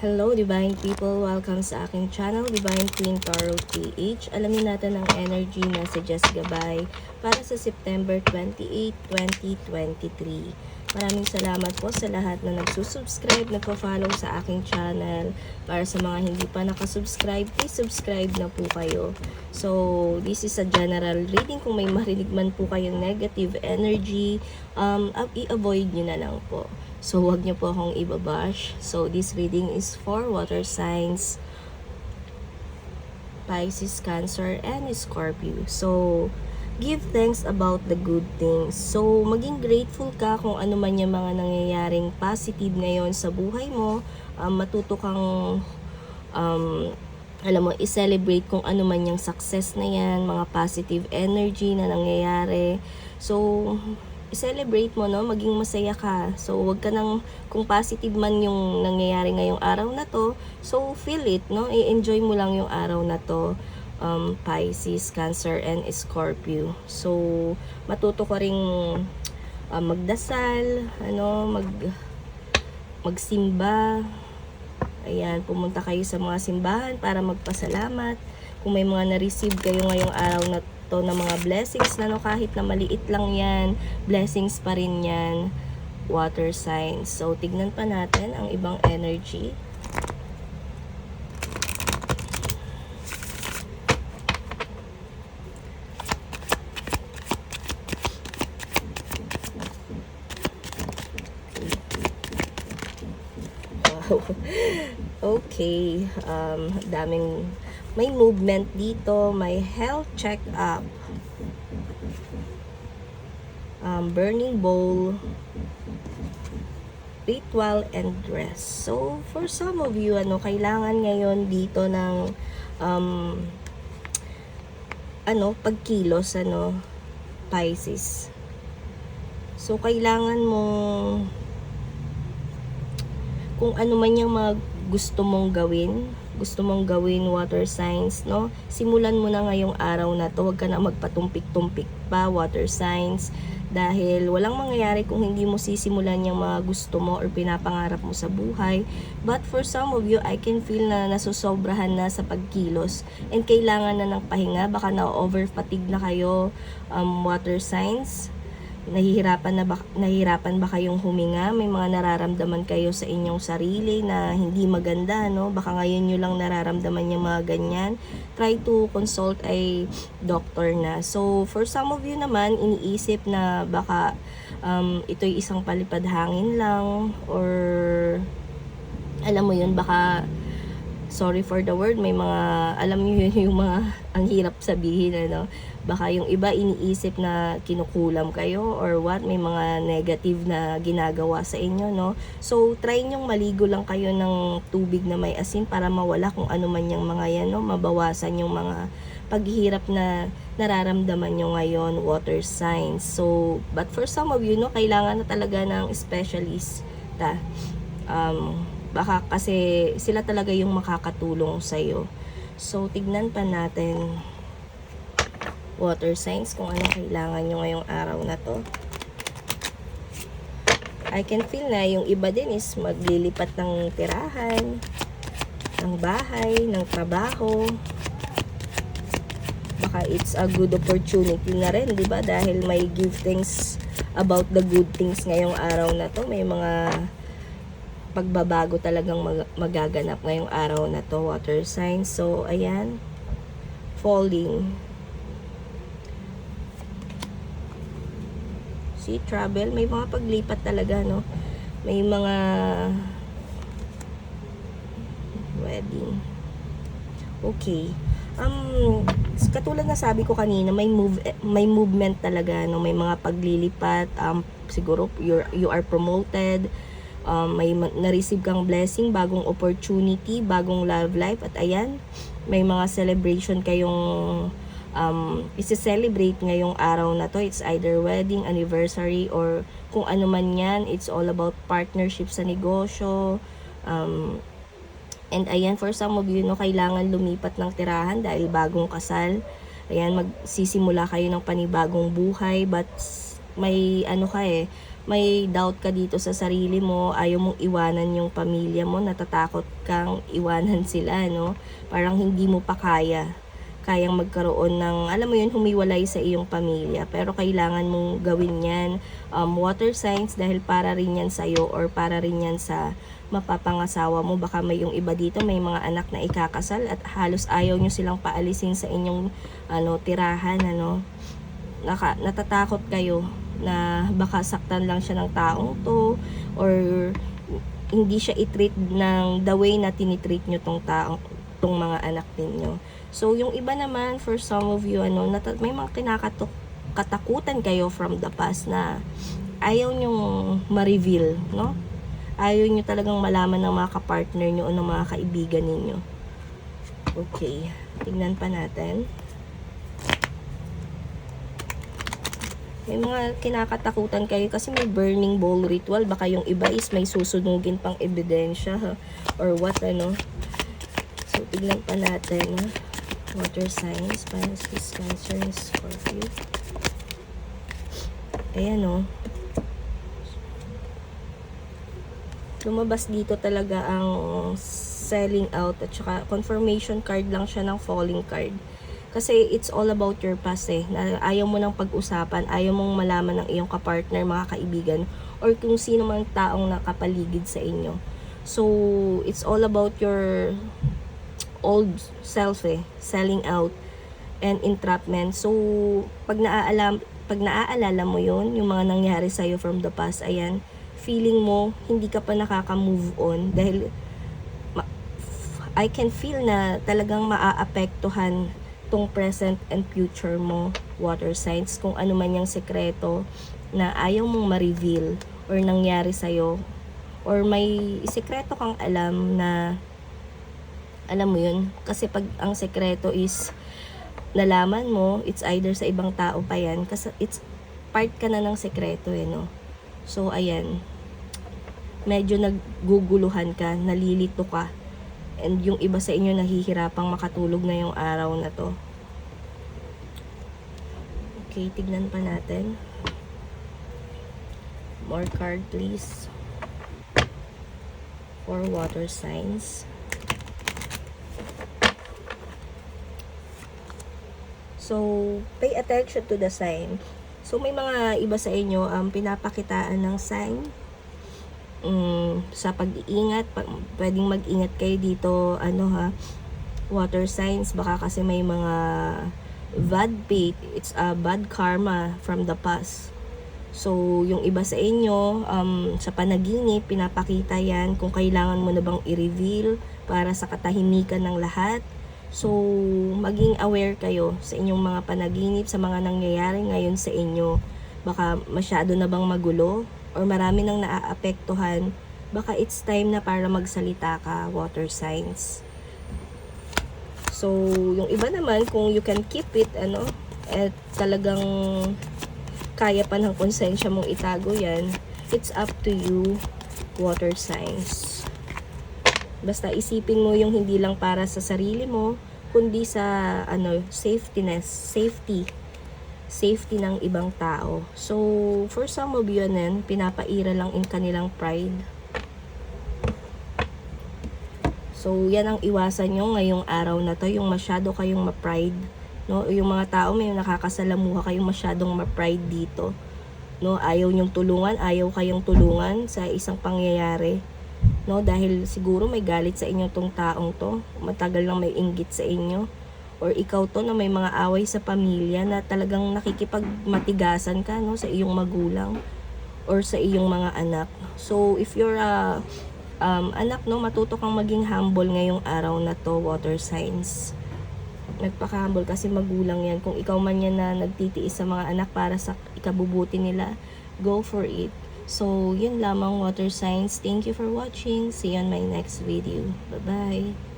Hello, Divine People! Welcome sa aking channel, Divine Queen Tarot PH. Alamin natin ang energy messages gabay para sa September 28, 2023. Maraming salamat po sa lahat na nagsusubscribe, nagpo-follow sa aking channel. Para sa mga hindi pa nakasubscribe, please subscribe na po kayo. So, this is a general reading. Kung may marinig man po kayong negative energy, um, i-avoid nyo na lang po. So, wag niyo po akong ibabash. So, this reading is for water signs, Pisces, Cancer, and Scorpio. So, give thanks about the good things. So, maging grateful ka kung ano man yung mga nangyayaring positive ngayon sa buhay mo. Um, matuto kang, um, alam mo, i-celebrate kung ano man yung success na yan, mga positive energy na nangyayari. So, i-celebrate mo, no? Maging masaya ka. So, wag ka nang, kung positive man yung nangyayari ngayong araw na to, so, feel it, no? I-enjoy mo lang yung araw na to. Um, Pisces, Cancer, and Scorpio. So, matuto ka ring uh, magdasal, ano, mag, magsimba. Ayan, pumunta kayo sa mga simbahan para magpasalamat. Kung may mga na-receive kayo ngayong araw na to na mga blessings na no, kahit na maliit lang yan, blessings pa rin yan, water signs. So, tignan pa natin ang ibang energy. Wow. Okay. Um, daming may movement dito, may health check-up, um, burning bowl, ritual and dress. So, for some of you, ano, kailangan ngayon dito ng um, ano, pagkilos, ano, Pisces. So, kailangan mo kung ano man yung mga gusto mong gawin, gusto mong gawin water signs, no? Simulan mo na ngayong araw na to. Huwag ka na magpatumpik-tumpik pa water signs dahil walang mangyayari kung hindi mo sisimulan yung mga gusto mo or pinapangarap mo sa buhay. But for some of you, I can feel na nasusobrahan na sa pagkilos and kailangan na ng pahinga. Baka na-over fatigue na kayo um, water signs nahihirapan na ba, nahihirapan ba kayong huminga? May mga nararamdaman kayo sa inyong sarili na hindi maganda, no? Baka ngayon nyo lang nararamdaman yung mga ganyan. Try to consult a doctor na. So, for some of you naman, iniisip na baka um, ito'y isang palipad hangin lang or alam mo yun, baka sorry for the word, may mga, alam niyo yun, yung mga, ang hirap sabihin, ano, baka yung iba iniisip na kinukulam kayo or what, may mga negative na ginagawa sa inyo, no? So, try nyong maligo lang kayo ng tubig na may asin para mawala kung ano man yung mga yan, no? Mabawasan yung mga paghihirap na nararamdaman nyo ngayon, water signs. So, but for some of you, no, kailangan na talaga ng specialist, ta. Um, baka kasi sila talaga yung makakatulong sa iyo. So tignan pa natin water signs kung ano kailangan nyo ngayong araw na to. I can feel na yung iba din is maglilipat ng tirahan, ng bahay, ng trabaho. Baka it's a good opportunity na rin, di ba? Dahil may give things about the good things ngayong araw na to. May mga pagbabago talagang mag- magaganap ngayong araw na to, water sign. So, ayan, falling. See, travel, may mga paglipat talaga, no? May mga wedding. Okay. Um, katulad na sabi ko kanina, may move may movement talaga, no? May mga paglilipat, um, siguro you're, you are promoted, um, may na-receive kang blessing, bagong opportunity, bagong love life at ayan, may mga celebration kayong um, isi-celebrate ngayong araw na to. It's either wedding, anniversary, or kung ano man yan. It's all about partnership sa negosyo. Um, and ayan, for some of you, no, kailangan lumipat ng tirahan dahil bagong kasal. Ayan, magsisimula kayo ng panibagong buhay. But may ano ka eh, may doubt ka dito sa sarili mo, ayaw mong iwanan yung pamilya mo, natatakot kang iwanan sila, no? Parang hindi mo pa kaya kayang magkaroon ng, alam mo yun, humiwalay sa iyong pamilya. Pero kailangan mong gawin yan. Um, water signs dahil para rin yan sa'yo or para rin yan sa mapapangasawa mo. Baka may yung iba dito, may mga anak na ikakasal at halos ayaw nyo silang paalisin sa inyong ano, tirahan. Ano. Naka, natatakot kayo na baka saktan lang siya ng taong to or hindi siya i-treat ng the way na tinitreat nyo tong taong tong mga anak ninyo. So, yung iba naman, for some of you, ano, nata- may mga kinakatok katakutan kayo from the past na ayaw nyong ma-reveal, no? Ayaw nyo talagang malaman ng mga kapartner nyo o ng mga kaibigan ninyo. Okay, tingnan pa natin. May mga kinakatakutan kayo kasi may burning bowl ritual. Baka yung iba is may susunugin pang ebidensya ha? or what, ano. So, tignan pa natin. Ha? Water signs, Pisces, Cancer, Scorpio. Ayan, oh. Lumabas dito talaga ang selling out at saka confirmation card lang siya ng falling card. Kasi it's all about your past eh. Na ayaw mo nang pag-usapan, ayaw mong malaman ng iyong kapartner, mga kaibigan, or kung sino man taong nakapaligid sa inyo. So, it's all about your old self eh, selling out and entrapment. So, pag naaalam, pag naaalala mo yon yung mga nangyari sa'yo from the past, ayan, feeling mo, hindi ka pa nakaka-move on dahil I can feel na talagang maaapektuhan tong present and future mo, water signs, kung ano man yung sekreto na ayaw mong ma-reveal or nangyari sa'yo. Or may sekreto kang alam na alam mo yun? Kasi pag ang sekreto is nalaman mo it's either sa ibang tao pa yan. Kasi it's part ka na ng sekreto eh no? So ayan. Medyo nagguguluhan ka nalilito ka and yung iba sa inyo nahihirapang makatulog na yung araw na to. Okay tignan pa natin. More card please. For water signs. So, pay attention to the sign. So, may mga iba sa inyo um, pinapakitaan ng sign um, sa pag-iingat. Pag, pwedeng mag-ingat kayo dito, ano ha, water signs. Baka kasi may mga bad fate. It's a bad karma from the past. So, yung iba sa inyo, um, sa panaginip, pinapakita yan kung kailangan mo na bang i-reveal para sa katahimikan ng lahat. So, maging aware kayo sa inyong mga panaginip, sa mga nangyayari ngayon sa inyo. Baka masyado na bang magulo or marami nang naaapektuhan. Baka it's time na para magsalita ka, water signs. So, yung iba naman, kung you can keep it, ano, at talagang kaya pa ng konsensya mong itago yan, it's up to you, water signs. Basta isipin mo yung hindi lang para sa sarili mo, kundi sa ano, safetyness, safety, safety ng ibang tao. So, for some of you yan, pinapaira lang in kanilang pride. So, yan ang iwasan nyo ngayong araw na to, yung masyado kayong ma-pride. No? Yung mga tao may nakakasalamuha kayong masyadong ma-pride dito. No? Ayaw nyong tulungan, ayaw kayong tulungan sa isang pangyayari no dahil siguro may galit sa inyo tong taong to matagal lang may inggit sa inyo or ikaw to na may mga away sa pamilya na talagang nakikipagmatigasan ka no sa iyong magulang or sa iyong mga anak so if you're a um, anak no matuto kang maging humble ngayong araw na to water signs nagpaka-humble kasi magulang yan kung ikaw man yan na nagtitiis sa mga anak para sa ikabubuti nila go for it So, yun lamang water signs. Thank you for watching. See you on my next video. Bye-bye.